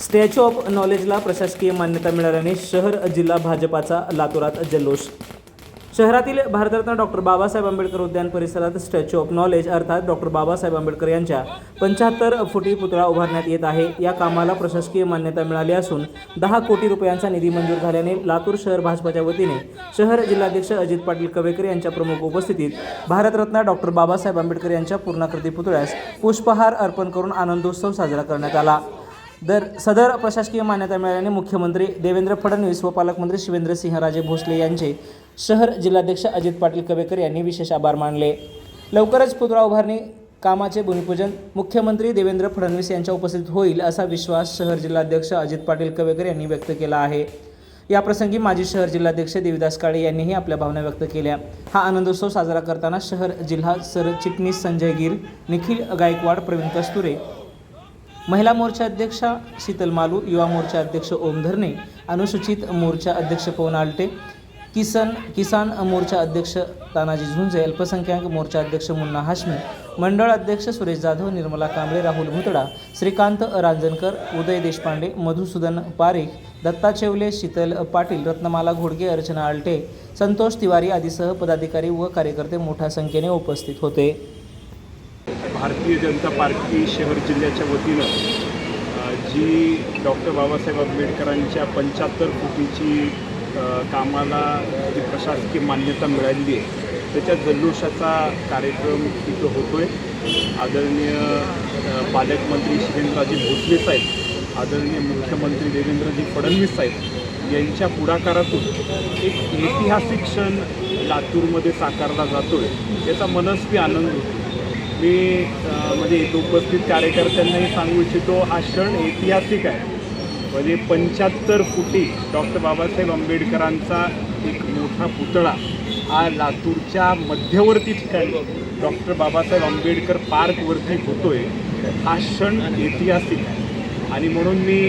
Statue of नॉलेजला प्रशासकीय मान्यता मिळाल्याने शहर जिल्हा भाजपाचा लातूरात जल्लोष. शहरातील भारतरत्न डॉक्टर बाबासाहेब आंबेडकर उद्यान परिसरात स्टॅच्यू ऑफ नॉलेज अर्थात डॉक्टर बाबासाहेब आंबेडकर यांच्या पंच्याहत्तर फुटी पुतळा उभारण्यात येत आहे. या कामाला प्रशासकीय मान्यता मिळाली असून दहा कोटी रुपयांचा निधी मंजूर झाल्याने लातूर शहर भाजपाच्या वतीने शहर जिल्हाध्यक्ष अजित पाटील कवेकर यांच्या प्रमुख उपस्थितीत भारतरत्न डॉक्टर बाबासाहेब आंबेडकर यांच्या पूर्णाकृती पुतळ्यास पुष्पहार अर्पण करून आनंदोत्सव साजरा करण्यात आला. दर सदर प्रशासकीय मान्यता मिळाल्याने मुख्यमंत्री देवेंद्र फडणवीस व पालकमंत्री शिवेंद्रसिंहराजे भोसले यांचे शहर जिल्हाध्यक्ष अजित पाटील कवेकर यांनी विशेष आभार मानले. लवकरच पुतळा उभारणी कामाचे भूमिपूजन मुख्यमंत्री देवेंद्र फडणवीस यांच्या उपस्थित होईल असा विश्वास शहर जिल्हाध्यक्ष अजित पाटील कवेकर यांनी व्यक्त केला आहे. याप्रसंगी माजी शहर जिल्हाध्यक्ष देविदास काळे यांनीही आपल्या भावना व्यक्त केल्या. हा आनंदोत्सव साजरा करताना शहर जिल्हा सरचिटणीस संजय गिर निखिल गायकवाड प्रवीण कस्तुरे महिला मोर्चा अध्यक्षा शीतल मालू युवा मोर्चा अध्यक्ष ओम धरणे अनुसूचित मोर्चा अध्यक्ष पवन आलटे किसन किसान मोर्चा अध्यक्ष तानाजी झुंजे अल्पसंख्याक मोर्चा अध्यक्ष मुन्ना हाशमी मंडळ अध्यक्ष सुरेश जाधव निर्मला कांबळे राहुल भुतडा श्रीकांत रांजणकर उदय देशपांडे मधुसूदन पारेख दत्ता चेवले शीतल पाटील रत्नमाला घोडगे अर्चना आलटे संतोष तिवारी आदीसह पदाधिकारी व कार्यकर्ते मोठ्या संख्येने उपस्थित होते. भारतीय जनता पार्टी शहर जिल्ह्याच्या वतीनं जी डॉक्टर बाबासाहेब आंबेडकरांच्या पंच्याहत्तर कोटीची कामाला जी प्रशासकीय मान्यता मिळालेली आहे त्याच्या जल्लोषाचा कार्यक्रम तिथं होतो आहे आदरणीय पालकमंत्री शिवेंद्रराजे भोसले साहेब आदरणीय मुख्यमंत्री देवेंद्रजी फडणवीस साहेब यांच्या पुढाकारातून एक ऐतिहासिक क्षण लातूरमध्ये साकारला जातो आहे याचा मनस्वी आनंद होतो मी म्हणजे इथं उपस्थित कार्यकर्त्यांनाही सांगू इच्छितो हा क्षण ऐतिहासिक आहे. म्हणजे पंच्याहत्तर फुटी डॉक्टर बाबासाहेब आंबेडकरांचा एक मोठा पुतळा हा लातूरच्या मध्यवर्ती ठिकाणी डॉक्टर बाबासाहेब आंबेडकर पार्कवरती होतोय. हा क्षण ऐतिहासिक आहे. आणि म्हणून मी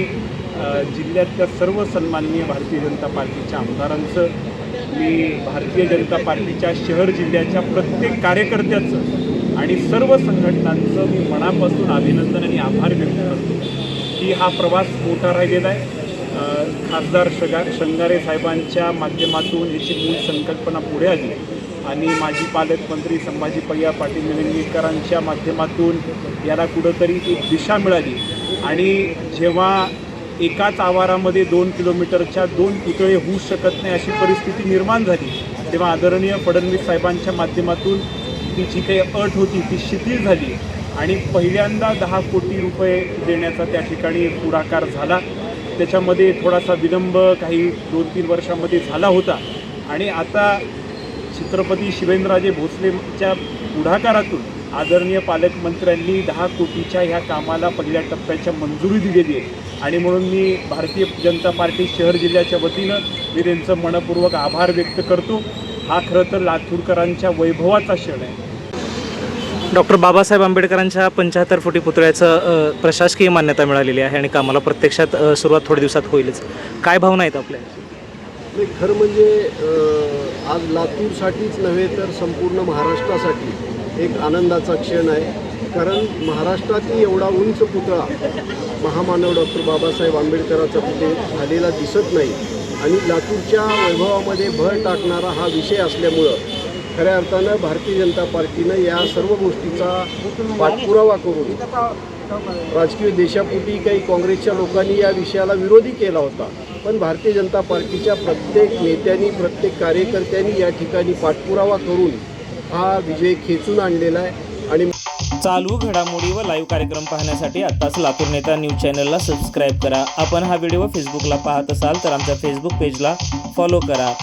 जिल्ह्यातल्या सर्व सन्माननीय भारतीय जनता पार्टीच्या आमदारांचं मी भारतीय जनता पार्टीच्या शहर जिल्ह्याच्या प्रत्येक कार्यकर्त्याचं आणि सर्व संघटनांचं मी मनापासून अभिनंदन आणि आभार व्यक्त करतो. की हा प्रवास मोठा राहिलेला आहे. खासदार शगा शंगारे साहेबांच्या माध्यमातून याची मूळ संकल्पना पुढे आली. आणि माजी पालकमंत्री संभाजी पय्या पाटील निलंगेकरांच्या माध्यमातून याला कुठंतरी एक दिशा मिळाली. आणि जेव्हा एकाच आवारामध्ये दोन किलोमीटरच्या दोन पुतळे होऊ शकत नाही अशी परिस्थिती निर्माण झाली तेव्हा आदरणीय फडणवीस साहेबांच्या माध्यमातून ती जी काही अट होती ती शिथिल झाली आणि पहिल्यांदा दहा कोटी रुपये देण्याचा त्या ठिकाणी पुढाकार झाला. त्याच्यामध्ये थोडासा विलंब काही दोन तीन वर्षामध्ये झाला होता. आणि आता छत्रपती शिवेंद्रराजे भोसलेच्या पुढाकारातून आदरणीय पालकमंत्र्यांनी दहा कोटीच्या ह्या कामाला पहिल्या टप्प्याच्या मंजुरी दिलेली आहे. आणि म्हणून मी भारतीय जनता पार्टी शहर जिल्ह्याच्या वतीनं मी त्यांचं मनपूर्वक आभार व्यक्त करतो. हा खरं तर लातूरकरांच्या वैभवाचा क्षण आहे. डॉक्टर बाबासाहेब आंबेडकरांच्या पंच्याहत्तर फुटी पुतळ्याचं प्रशासकीय मान्यता मिळालेली आहे आणि कामाला प्रत्यक्षात सुरुवात थोड्या दिवसात होईलच. काय भावना आहेत आपल्या? खरं म्हणजे आज लातूरसाठीच नव्हे तर संपूर्ण महाराष्ट्रासाठी एक आनंदाचा क्षण आहे. कारण महाराष्ट्रातील एवढा उंच पुतळा महामानव डॉक्टर बाबासाहेब आंबेडकराचा कुठे झालेला दिसत नाही. आणि लातूरच्या वैभवामध्ये भर टाकणारा हा विषय असल्यामुळं खऱ्या अर्थानं भारतीय जनता पार्टीनं या सर्व गोष्टीचा पाठपुरावा करून राजकीय देशापोटी काही काँग्रेसच्या लोकांनी या विषयाला विरोधी केला होता. पण भारतीय जनता पार्टीच्या प्रत्येक नेत्यांनी प्रत्येक कार्यकर्त्यांनी या ठिकाणी पाठपुरावा करून हा विजय खेचून आणलेला आहे. आणि चालू घडामोडी व लाईव्ह कार्यक्रम पाहण्यासाठी आत्ताच लातूर नेता न्यूज चॅनलला सबस्क्राईब करा. आपण हा व्हिडिओ फेसबुकला पाहत असाल तर आमच्या फेसबुक पेजला फॉलो करा.